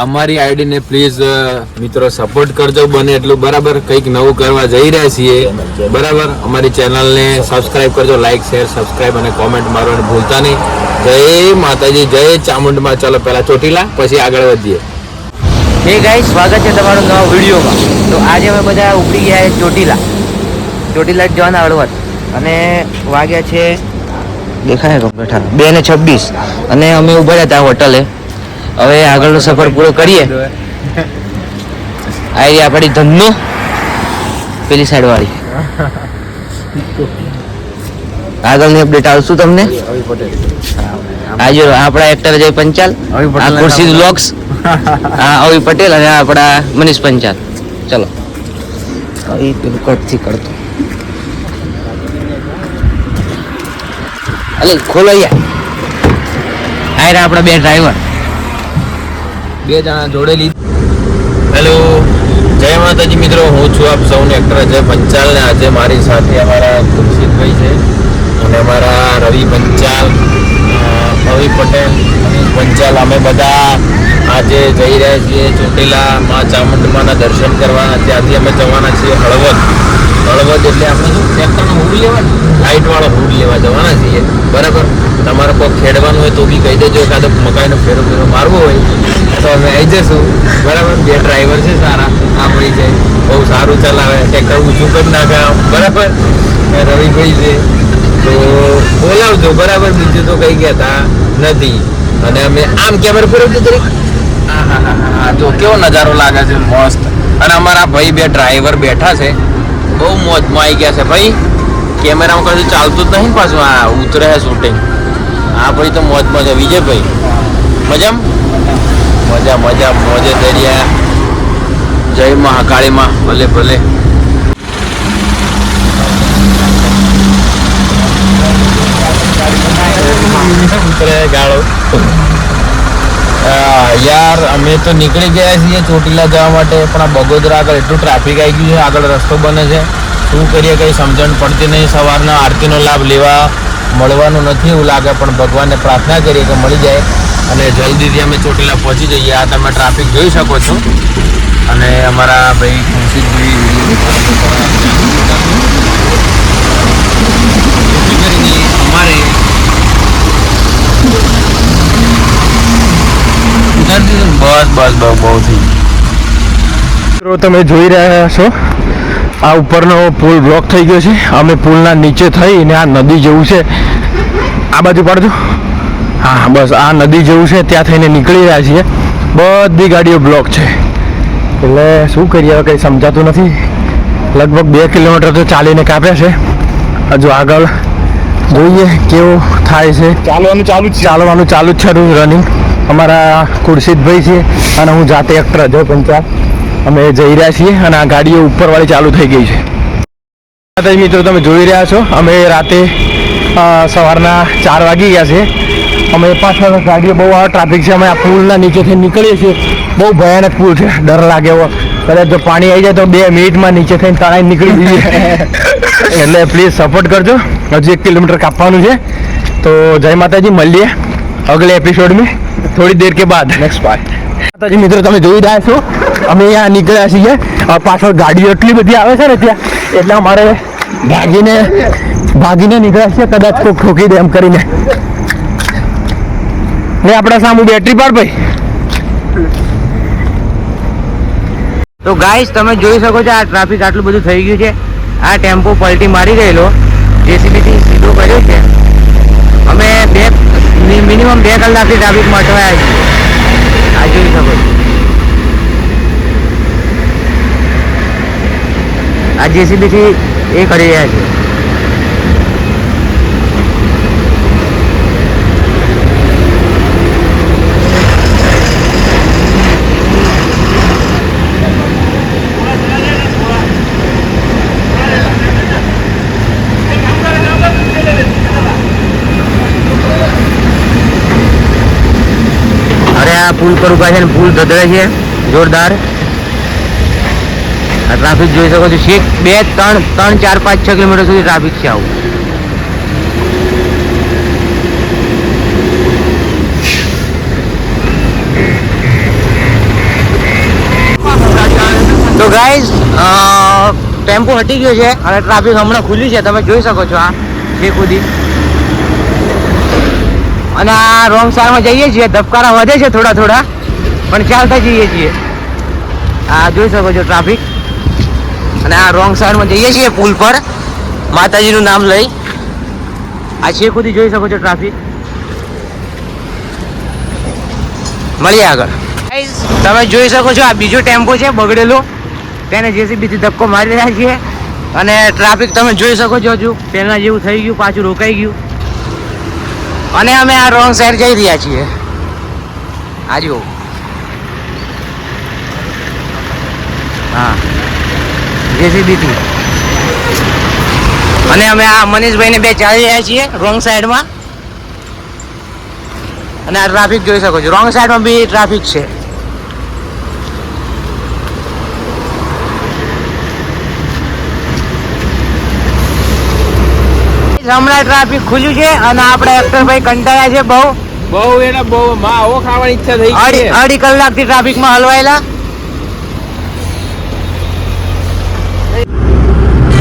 અમારી આઈડીને પ્લીઝ મિત્રો સપોર્ટ કરજો, બને એટલું. બરાબર, કંઈક નવું કરવા જઈ રહ્યા છીએ. બરાબર, અમારી ચેનલને સબસ્ક્રાઇબ કરજો લાઇક શેર સબસ્ક્રાઇબ અને કોમેન્ટ મારવાનું ભૂલતા નહીં. જય માતાજી, જય ચામુંડમાં. ચાલો, પહેલાં ચોટીલા, પછી આગળ વધીએ. હે ગાઈ સ્વાગત છે તમારું નવા વિડીયોમાં. તો આજે અમે બધા ઉપડી ગયા છે ચોટીલા. ચોટીલા જવાના હળવદ. અને વાગ્યા છે, દેખાય બેઠા? બે ને છવ્વીસ. અને અમે ઊભા હતા હોટલે હવે આગળનો સફર પૂરો કરીએ. આવી આપણી ધંધો પેલી સાઈડ વાળી. આગળની અપડેટ આવશું તમને. આજે આપણા એક્ટર જય પંચાલ આ ખુરશી બ્લોગ્સ હા અવી પટેલ અને આપણા મનીષ પંચાલ. ચલો. એ પેલું કટથી કરતો. અલે ખોલો યાર આ રહ્યા આપણા બે ડ્રાઈવર બે જણા જોડે લીધી. હેલો. જય માતાજી મિત્રો, હું છું આપ સૌને એક્ટર અજય પંચાલ ને આજે મારી સાથે અમારા ખુરશીદભાઈ છે અને અમારા રવિ પંચાલ રવિ પટેલ પંચાલ. અમે બધા આજે જઈ રહ્યા છીએ ચોટીલા મા ચામુંડમાના દર્શન કરવા. ત્યાંથી અમે જવાના છીએ હળવદ. હળવદ એટલે આપણે શું? ટ્રેક્ટરનો હુડ લેવા લાઇટવાળો હુડ લેવા જવાના છીએ. બરાબર? તમારે કોઈ ખેડવાનું હોય તો બી કહી દેજો કાં તો મકાઈનો ફેરો ફેરો મારવો હોય. તો અમે આવી જશું બરાબર? બે ડ્રાઈવર છે સારા. આપણી છે બહુ સારું ચલાવે. ટ્રેક્ટર ઊંચું કરી નાખે બરાબર? રવિભાઈ છે. તો બોલાવજો. બરાબર? બીજું તો કઈ કહેતા નથી. અને અમે આમ કેમેરા ફેરવજો હા હા જો, કેવો નજારો લાગે છે? મસ્ત. અને અમારા ભાઈ બે ડ્રાઈવર બેઠા છે. બહુ મોજમાં આવી ગયા છે. ભાઈ કેમેરામાં કશું ચાલતું જ નહીં પાછું? આ ઉતરે શૂટિંગ હા ભાઈ તો મોજ મજા વિજયભાઈ, મજામ? મજા મજા, મોજે દરિયા. જય મહાકાળીમાં, ભલે ભલે. યાર, અમે તો નીકળી ગયા છીએ ચોટીલા જવા માટે, પણ આ બગોદરા આગળ એટલું ટ્રાફિક આવી ગયું છે, આગળ રસ્તો બને છે. શું કરીએ, કંઈ સમજણ પડતી નહીં. સવારના આરતીનો લાભ લેવા મળવાનું નથી એવું લાગે, પણ ભગવાનને પ્રાર્થના કરીએ કે મળી જાય. અને જલ્દીથી અમે ચોટીલા પહોંચી જઈએ. આ તમે ટ્રાફિક જોઈ શકો છો. અને અમારા ભાઈ ખુશીભાઈ અમારે બસ બસ બહુ બહુ થઈ મિત્રો, તમે જોઈ રહ્યા છો આ ઉપરનો પુલ બ્લોક થઈ ગયો છે. અમે પુલના નીચે થઈને આ નદી જેવું છે. આ બાજુ પાડજો. હા બસ આ નદી જેવું છે. ત્યાં થઈને નીકળી રહ્યા છીએ. બધી ગાડીઓ બ્લોક છે. એટલે શું કરીએ હવે કંઈ સમજાતું નથી. લગભગ બે કિલોમીટર તો ચાલીને કાપ્યા છે. હજુ આગળ જોઈએ કેવું થાય છે. ચાલવાનું ચાલુ જ ચાલવાનું ચાલુ જ છે રનિંગ અમારા ખુરશીદભાઈ છે અને હું જાતે એક્ટર અજય પંચાલ અમે જઈ રહ્યા છીએ અને આ ગાડીઓ ઉપરવાળી ચાલુ થઈ ગઈ છે. મિત્રો તમે જોઈ રહ્યા છો, અમે રાતે સવારના ચાર વાગી ગયા છે. અમે પાછળ ગાડીઓ બહુ આવે ટ્રાફિક છે, અમે આ પુલના નીચેથી નીકળીએ છીએ. બહુ ભયાનક પુલ છે, ડર લાગે એવો. કદાચ જો પાણી આવી જાય તો બે મિનિટમાં નીચે થઈને તણાઈ નીકળી જઈએ. એટલે પ્લીઝ સપોર્ટ કરજો. હજુ એક કિલોમીટર કાપવાનું છે. તો જય માતાજી, મળીએ અગલે એપિસોડ મેં. થોડી દેર કે બાદ. નેક્સ્ટ બાય માતાજી, મિત્રો, તમે જોઈ રહ્યા છો? અમે અહીંયા નીકળ્યા છીએ. પાછળ ગાડીઓ એટલી બધી આવે છે ને ત્યાં, એટલે અમારે ભાગીને ભાગીને નીકળ્યા છીએ. કદાચ કોઈક ઠોકી દે એમ કરીને. ને આપણા સામુ બેટરી પાડ ભાઈ. તો ગાઈસ તમે જોઈ શકો છો આ ટ્રાફિક આટલું બધું થઈ ગયું છે. આ ટેમ્પો પલટી મારી ગયેલો. જેસીબીથી સીધો કર્યો છે. અમે બે મિનિમમ બે કલાકથી ટ્રાફિકમાં અટવાયા છીએ. આ જોઈ શકો આ જેસીબીથી એ કરી રહ્યા છે અરે આ પુલ પર ઊભા છે ને પુલ ધધડે છે. જોરદાર. આ ટ્રાફિક જોઈ શકો છો. છેક બે, ત્રણ ત્રણ, ચાર, પાંચ, છ કિલોમીટર સુધી ટ્રાફિક છે આવું. તો ગાઈઝ ટેમ્પો હટી ગયો છે અને ટ્રાફિક હમણાં ખુલ્લી છે. તમે જોઈ શકો છો આ છે સુધી. અને આ રોંગ સાઈડમાં જઈએ છીએ ધબકારા વધે છે થોડા થોડા પણ ચાલતા જઈએ છીએ. આ જોઈ શકો છો ટ્રાફિક અને આ રોંગ સાઈડમાં જઈએ છીએ પુલ પર માતાજીનું નામ લઈ. આ છે સુધી જોઈ શકો છો ટ્રાફિક મળીએ આગળ. તમે જોઈ શકો છો આ બીજો ટેમ્પો છે બગડેલો. તેને જેસીબીથી ધક્કો મારી રહ્યા છીએ. અને ટ્રાફિક તમે જોઈ શકો છો હજુ. પહેલાં જેવું થઈ ગયું પાછું રોકાઈ ગયું. અને અમે આ રોંગ સાઈડ જઈ રહ્યા છીએ. આજુ. હા. જેસીબીથી અને અમે આ મનીષભાઈને બે ચાલી રહ્યા છીએ રોંગ સાઈડમાં અને આ ટ્રાફિક જોઈ શકો છો. રોંગ સાઈડમાં બી ટ્રાફિક છે. હમણાં ટ્રાફિક ખુલ્યું છે અને આપણે અક્ષરભાઈ કંટાળ્યા છે બહુ. બહુ એને બહુ માં આવો ખાવાની ઈચ્છા થઈ અઢી અઢી કલાકથી ટ્રાફિકમાં હલવાયેલા.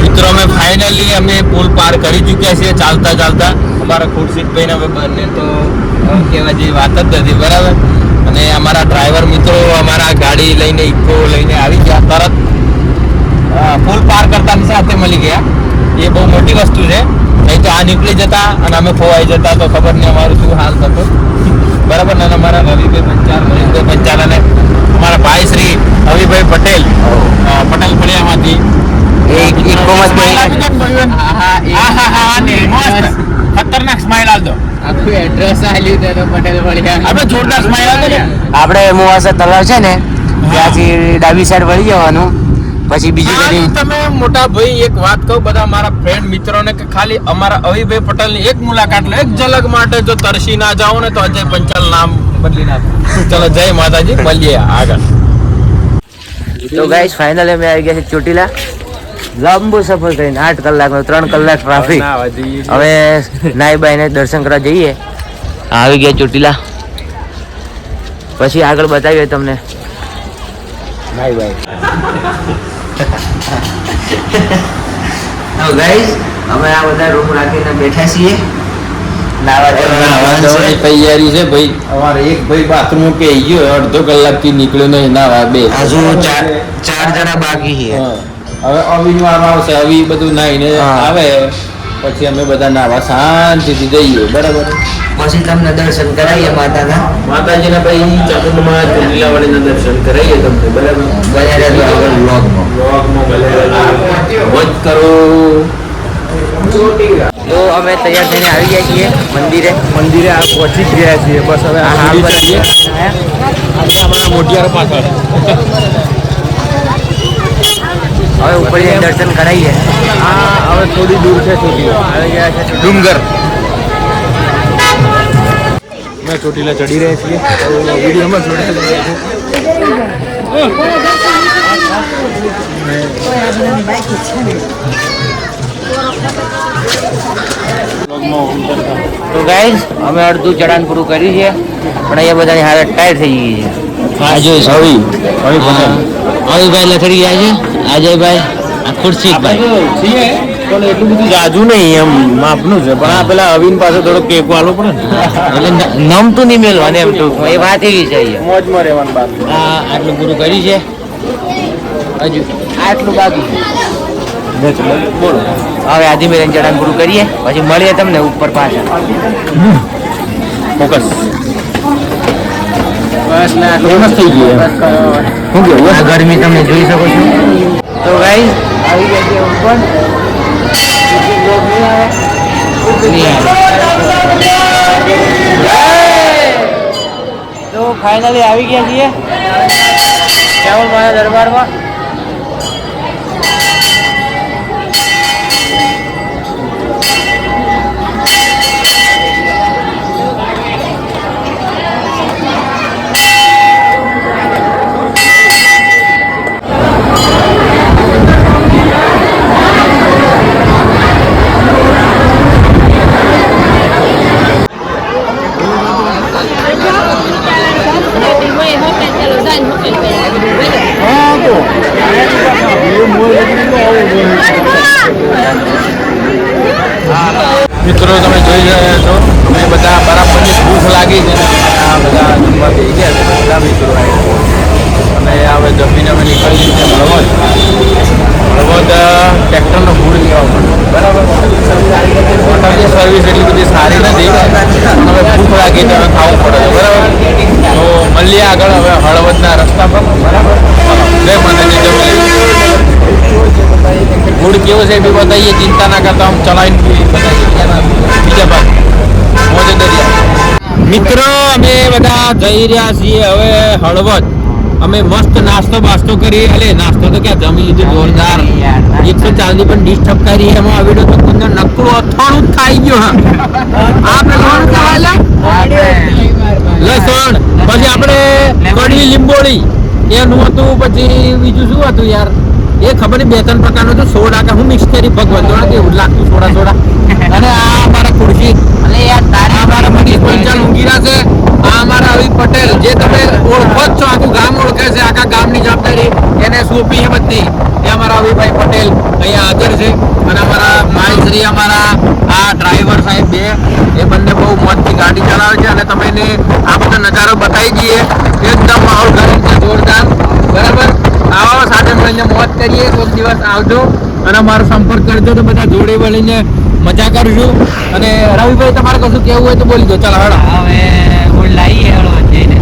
મિત્રો અમે ફાઇનલી અમે પુલ પાર કરી ચૂક્યા છીએ ચાલતા ચાલતા. અમારા ખુરશીદભાઈ ને અમે બંને તો કહેવા જેવી વાત જ નથી બરાબર? અને અમારા ડ્રાઈવર મિત્રો અમારા ગાડી લઈને ઇકો લઈને આવી ગયા તરત પુલ પાર કરતાની સાથે મળી ગયા. એ બહુ મોટી વસ્તુ છે. નહીં તો આ નીકળી જતા અને અમે ખોવાઈ જતા તો ખબર નહીં અમારું શું હાલ થતો. બરાબર? ને અમારા રવિભાઈ પંચાલ મનીષભાઈ પંચાલ અને અમારા ભાઈ શ્રી રવિભાઈ પટેલ. પટેલ ફળિયામાંથી ખતરનાક સ્માઈલ આવતો આખું એડ્રેસ આલ્યું તે તો પટેલ વળ્યા આપણે જોરદાર સ્માઈલ આવતો ને. આપણે મુવાસા તલાવ છે ને ત્યાંથી ડાબી સાઈડ વળી જવાનું. પછી બીજી બધી તમે મોટા ભાઈ એક વાત કહું બધા મારા ફ્રેન્ડ મિત્રોને કે ખાલી અમારા અવિભાઈ પટેલની એક મુલાકાત લો એક ઝલક માટે જો તરસી ના જાઓ ને તો અજય પંચાલ નામ બદલી નાખો. ચલો જય માતાજી મળીએ આગળ. તો ગાઈસ ફાઇનલ અમે આવી ગયા છે ચોટીલા. લાંબુ સફર કરીને આઠ કલાકનો ત્રણ કલાક ટ્રાફિક હવે નાઈબાઈને દર્શન કરવા જઈએ. આવી ગયા ચોટીલા. પછી આગળ બતાવીએ તમને. તો ગાઈસ અમે આ બધા રૂમ રાખીને બેઠા છીએ. નાવા જવાનું નાવાની તૈયારી છે ભાઈ. અમારે એક ભાઈ બાથરૂમ કે ગયો અડધો કલાકથી નીકળ્યો નહીં નાવા બે. હજુ ચાર ચાર જણા બાકી છે. હવે અવિન વાળો આવશે અવિ બધું નાઈને. આવે પછી અમે બધા નાવા શાંતિથી જઈએ બરાબર? પછી તમને દર્શન કરાવીએ માતાના. માતાજીના ભાઈ ચામુંડમાં ચોટીલાવાડીના દર્શન કરાવીએ તમને બરાબર? આગળ vlogમાં. બ્લોગમાં ભલે કરો. તો અમે તૈયાર થઈને આવી ગયા છીએ મંદિરે. મંદિરે આ પહોંચી જ ગયા છીએ. બસ હવે આ આ હાલ બનાવીએ અમારા મોટિયાર પાછળ. હવે ઉપર દર્શન કરાવીએ. આ હવે થોડી દૂર છે ચોટીલા આવી ગયા છે ડુંગર. અમે ચોટીલા ચડી રહ્યા છીએ. વિડીયોમાં જોડાયેલા. તો ગાઈઝ અમે અડધું ચડાણ પૂરું કર્યું છે પણ અહીંયા બધાની હાલત ટાઈટ થઈ ગઈ છે. આજે સવી અવિભાઈ લથડી ગયા છે. અજયભાઈ આ ખુરશીભાઈ એટલું બધું જાજુ નહીં એમ માપનું છે. પણ આ પેલા અવિન પાસે થોડો કેક વાળો પડે એટલે નમ તો નહીં મેળવાનું એમ એ વાત એવી છે મોજમાં રહેવાનું બાદ આ આટલું પૂરું કર્યું છે. હજુ. આટલું બાકી. બોલો હવે આધી મેરેન ચડાણ પૂરું કરીએ પછી મળીએ તમને ઉપર પાછા. ફોકસ. બસ ને ફેમસ થઈ ગયું શું કેવું આ ગરમી તમે જોઈ શકો છો. તો ભાઈ આવી ગયા છે ઉપર. તો ફાઇનલી આવી ગયા છીએ. ચાવલ મારા દરબારમાં. મિત્રો, તમે જોઈ રહ્યા છો. અમે બધા બરાબરની ભૂખ લાગી છે. આ બધા જમવા થઈ ગયા છે, બધા મિત્રો. અને હવે જમીને અમે નીકળી છે હળવદ. હળવદ ટ્રેક્ટરનો ફૂડ લેવા બરાબર? હોટલની સર્વિસ એટલી બધી સારી નથી. હવે ભૂખ લાગી તો ખાવું પડે બરાબર? તો મળીએ આગળ હવે હળવદના રસ્તા પર. બરાબર? જય માતાજી ગુડ કેવું છે એ બી બતાવીએ ચિંતા ના કરતા, આમ ચલાવીને બતાવીએ બીજા બાદ મોજે દરિયા મિત્રો અમે બધા જઈ રહ્યા છીએ હવે હળવદ. અમે મસ્ત નાસ્તો બાસ્તો કરી એટલે નાસ્તો તો ક્યાં જમી લીધું? જોરદાર. એકસો ચાલીસ પણ ડીશ ઠપકારી એમાં. આવી તો તમને નકરું અથાણું જ ખાઈ ગયો હા. આપણે કોણ ખાવાલા લસણ પછી આપણે કડી લીંબોળી. એનું હતું પછી બીજું શું હતું યાર? એ ખબર નહીં બે ત્રણ પ્રકારનું હતું. સોડા કે હું મિક્સ કરી ભગવાન જોડા કેવું લાગતું સોડા સોડા. અને આ અમારા ખુરશી અને યાર તારે અમારા પંચાલ છે. આ અમારા અભિ પટેલ, જે તમે ઓળખો જ છો, આખું ગામ ઓળખે છે, આખા ગામની જવાબદારી એને સોંપી એ બધી એ અમારા અવિભાઈ પટેલ અહીંયા હાજર છે. અને અમારા માલશ્રી અમારા આ ડ્રાઈવર સાહેબ બે, એ બંને બહુ મોજથી ગાડી ચલાવે છે. અને તમે એને આ બધો નજારો બતાવી દઈએ. એકદમ માહોલ ગરમ છે, જોરદાર. બરાબર? આવો, સાથે મળીને મોજ કરીએ. કોઈક દિવસ આવજો. અને અમારો સંપર્ક કરજો તો બધા જોડે મળીને મજા કરશું અને રવિભાઈ તમારે કશું કેવું હોય તો બોલી દો. ચાલો હડો. હવે ફૂડ લાવીએ હળવદ જઈને.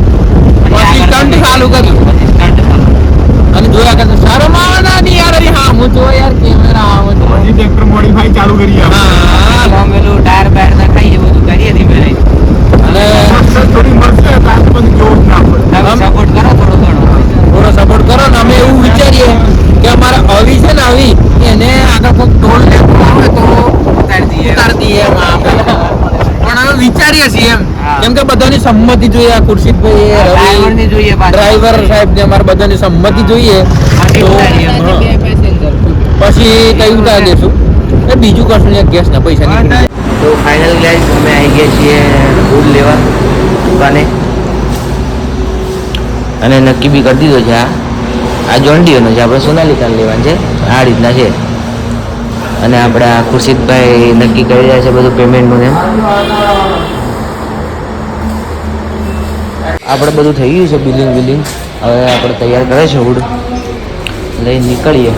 પછી સ્ટન્ટ ચાલુ કર્યું. અને જોયા કરતો શરમ આવે ના નહીં યાર અરે હા હું જો યાર કેમેરા આવે તો પછી ટ્રેક્ટર મોડિફાઈ ચાલુ કરી હા પેલું ટાયર બાયર નખાઈએ બધું કરીએ ધીમે ધીમે. અને થોડી મળશે ત્યાર પણ જોર ના પડે. તમે સપોર્ટ કરો થોડો થોડો. થોડો સપોર્ટ કરો ને અમે એવું વિચારીએ કે અમારા અવી છે ને અવી એને આગળ કોઈ ટોલ લેવું આવે તો ઉતારી દઈએ. પણ હવે વિચારીએ છીએ એમ. કેમ કે બધાની સંમતિ જોઈએ આ ખુરશીદભાઈ જોઈએ ડ્રાઈવર સાહેબ ને અમારે બધાની સંમતિ જોઈએ. પછી કઈ ઉતારી દેશું એ બીજું કશું નહીં ગેસ ના પૈસા તો ફાઇનલ ગાઈસ અમે આવી ગયા છીએ ફૂડ લેવા. દુકાને. અને નક્કી બી કરી દીધો છે આ આ જોન્ડીઓનો છે આપણે સોનાલિકા લેવાનું છે. આ રીતના છે. અને આપણા ખુરશીદભાઈ નક્કી કરી રહ્યા છે બધું પેમેન્ટનું એમ. આપણે બધું થઈ ગયું છે બિલિંગ બિલિંગ. હવે આપણે તૈયાર કરે છે હુડ. લઈને નીકળીએ.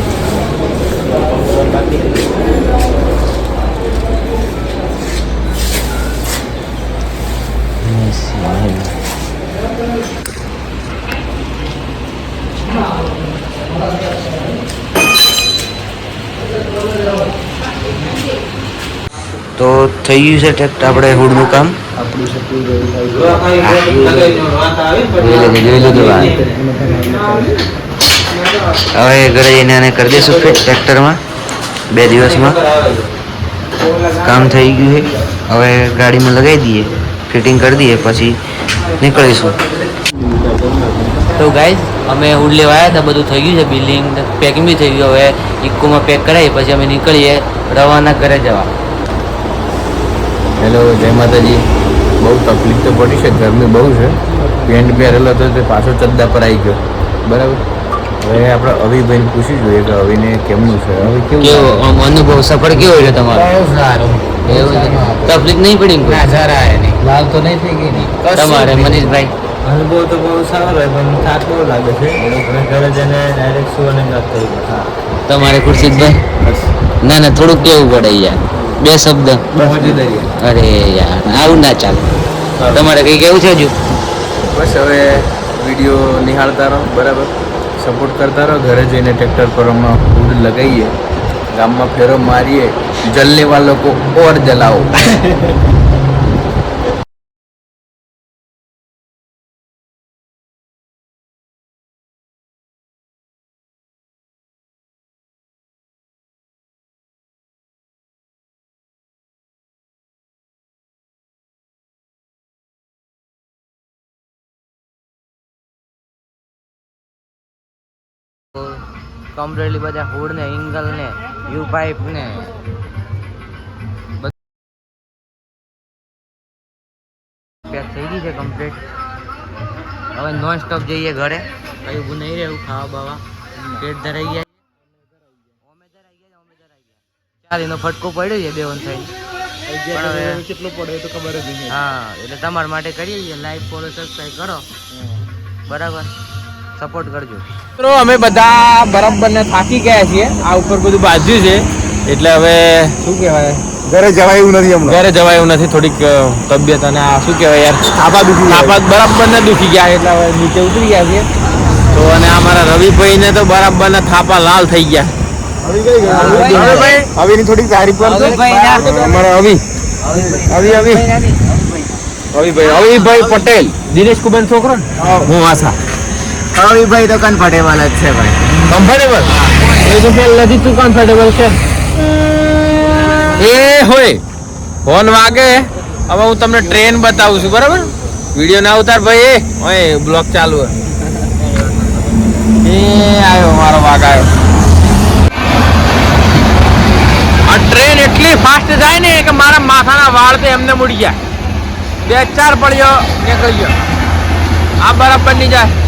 તો થઈ ગયું છે ટેક્ટ આપણે હુડનું કામ. હવે ઘરે જઈને આને કરી દઈશું ફિટ ટ્રેક્ટરમાં. બે દિવસમાં. કામ થઈ ગયું છે. હવે ગાડીમાં લગાવી દઈએ ફિટિંગ કરી દઈએ પછી નીકળીશું. તો ગાઈઝ અમે હુડ લેવા આવ્યા હતા બધું થઈ ગયું છે બિલિંગ પેકિંગ બી થઈ ગયું. હવે ઇકોમાં પેક કરાવી પછી અમે નીકળીએ રવાના ઘરે જવા. હેલો જય માતાજી. બહુ તકલીફ તો પડી છે ગરમી બહુ છે. પેન્ટ પહેરેલો હતો તે પાછો ચદ્દા પર આવી ગયો. બરાબર? હવે આપણે અવિભાઈને પૂછી જોઈએ કે અવિને કેમનું છે. હવે કેવું અનુભવ સફળ કેવો રહ્યો તમારો? બહુ સારો. તકલીફ નહીં પડી ના? જરા લાલ તો નહીં થઈ ગઈ તમારે મનીષભાઈ? અનુભવ તો બહુ સારો રહે પણ થાક બહુ લાગે છે. ઘરે જઈને ડાયરેક્ટ સુવાની વાત કરી તમારે ખુરશીદભાઈ? ના ના થોડુંક કેવું પડે યાર? બે શબ્દ. અરે યાર, આવું ના ચાલે. તમારે કઈ કેવું છે હજુ? બસ હવે વીડિયો નિહાળતા રહો, બરાબર? સપોર્ટ કરતા રહો, ઘરે જઈને ટ્રેક્ટર પર હમણાં ફૂડ લગાવીએ, ગામમાં ફેરો મારીએ જલનેવા લોકો ઓર જલાવો. કમ્પ્લીટલી બધા હુડ ને એંગલ ને યુ પાઇપ ને પેક થઈ ગઈ છે કમ્પ્લીટ હવે નોન સ્ટોપ જઈએ ઘરે. કયું ઊભું નહીં રહેવું ખાવા બાવા. પેટ ધરાઈ ગયા. ચાલ એનો ફટકો પડ્યો છે દેવન થઈ કેટલું પડે તો ખબર જ નહીં. હા એટલે તમારા માટે કરીએ લાઈક ફોલો સબસ્ક્રાઈબ કરો. બરાબર. સપોર્ટ કરજો. મિત્રો અમે બધા બરાબર ને થાકી ગયા છીએ. આ ઉપર બધું બાજ્યું છે. એટલે હવે શું કહેવાય? ઘરે જવાય એવું નથી હમણાં. ઘરે જવાય એવું નથી. થોડીક તબિયત અને આ શું કહેવાય યાર? થાપા દુખી થાપા બરાબર ને દુખી ગયા એટલે હવે નીચે ઉતરી ગયા છીએ. તો અને અમારા રવિભાઈ ને તો બરાબર ને થાપા લાલ થઈ ગયા. એની થોડીક તારીફ કરજો. અમારા પટેલ. દિનેશ કુબેર છોકરો હું આશા. રવિભાઈ તો કમ્ફર્ટેબલ જ છે ભાઈ. કમ્ફર્ટેબલ એ તો પહેલેથી તું કમ્ફર્ટેબલ છે? એ હોય. ફોન વાગે. હવે હું તમને ટ્રેન બતાવું છું બરાબર? વીડિયો ના ઉતાર ભાઈ એ. ઓય બ્લોક ચાલુ હે. એ આવ્યો મારો વાઘ આવ્યો આ ટ્રેન એટલી ફાસ્ટ જાય ને કે મારા માથાના વાળ તો એમને મૂડી ગયા. બે ચાર પડ્યો નીકળી ગયો. આ બરાબરની જાય.